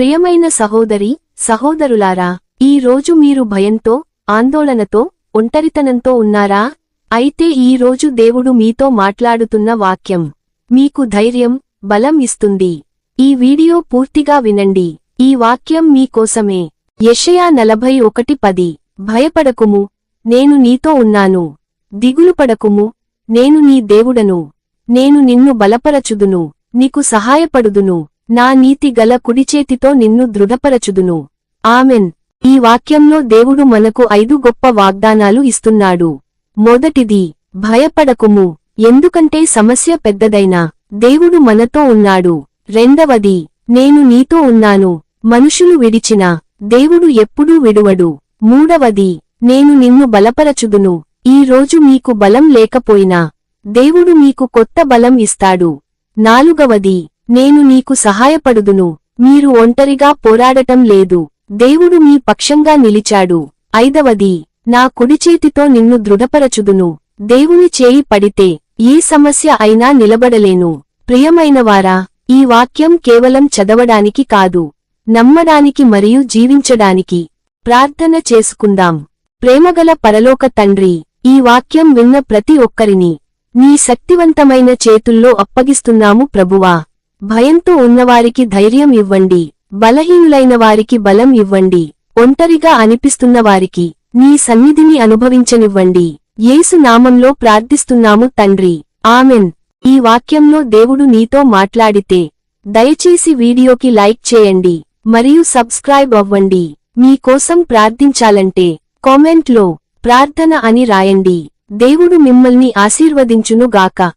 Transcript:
ప్రియమైన సహోదరి సహోదరులారా ఈ రోజు మీరు భయంతో ఆందోళనతో ఒంటరితనంతో ఉన్నారా? అయితే ఈ రోజు దేవుడు మీతో మాట్లాడుతున్న వాక్యం మీకు ధైర్యం బలం ఇస్తుంది. ఈ వీడియో పూర్తిగా వినండి. ఈ వాక్యం మీకోసమే యషయా నలభై ఒకటి పది. భయపడకుము నేను నీతో ఉన్నాను. దిగులు పడకుము నేను నీ దేవుడను. నేను నిన్ను బలపరచుదును నీకు సహాయపడుదును. నా నీతి గల కుడిచేతితో నిన్ను దృఢపరచుదును. ఆమెన్. ఈ వాక్యంలో దేవుడు మనకు ఐదు గొప్ప వాగ్దానాలు ఇస్తున్నాడు. మొదటిది భయపడకుము. ఎందుకంటే సమస్య పెద్దదైనా దేవుడు మనతో ఉన్నాడు. రెండవది నేను నీతో ఉన్నాను. మనుషులు విడిచినా దేవుడు ఎప్పుడూ విడువడు. మూడవది నేను నిన్ను బలపరచుదును. ఈ రోజు మీకు బలం లేకపోయినా దేవుడు మీకు కొత్త బలం ఇస్తాడు. నాలుగవది నేను నీకు సహాయపడుదును. మీరు ఒంటరిగా పోరాడటం లేదు. దేవుడు మీ పక్షంగా నిలిచాడు. ఐదవది నా కుడిచేతితో నిన్ను దృఢపరచుదును. దేవుని చేయి పడితే ఏ సమస్య అయినా నిలబడలేను. ప్రియమైనవారా ఈ వాక్యం కేవలం చదవడానికి కాదు నమ్మడానికి మరియు జీవించడానికి. ప్రార్థన చేసుకుందాం. ప్రేమగల పరలోక తండ్రి ఈ వాక్యం విన్న ప్రతి ఒక్కరిని నీ శక్తివంతమైన చేతుల్లో అప్పగిస్తున్నాము ప్రభువా. భయంతో ఉన్నవారికి ధైర్యం ఇవ్వండి. బలహీనులైన వారికి బలం ఇవ్వండి. ఒంటరిగా అనిపిస్తున్న వారికి నీ సన్నిధిని అనుభవించనివ్వండి. యేసు నామంలో ప్రార్థిస్తున్నాము తండ్రి. ఆమెన్. ఈ వాక్యంలో దేవుడు నీతో మాట్లాడితే దయచేసి వీడియోకి లైక్ చేయండి. మరియు సబ్స్క్రైబ్ అవ్వండి. మీకోసం ప్రార్థించాలంటే కామెంట్లో ప్రార్థన అని రాయండి. దేవుడు మిమ్మల్ని ఆశీర్వదించును గాక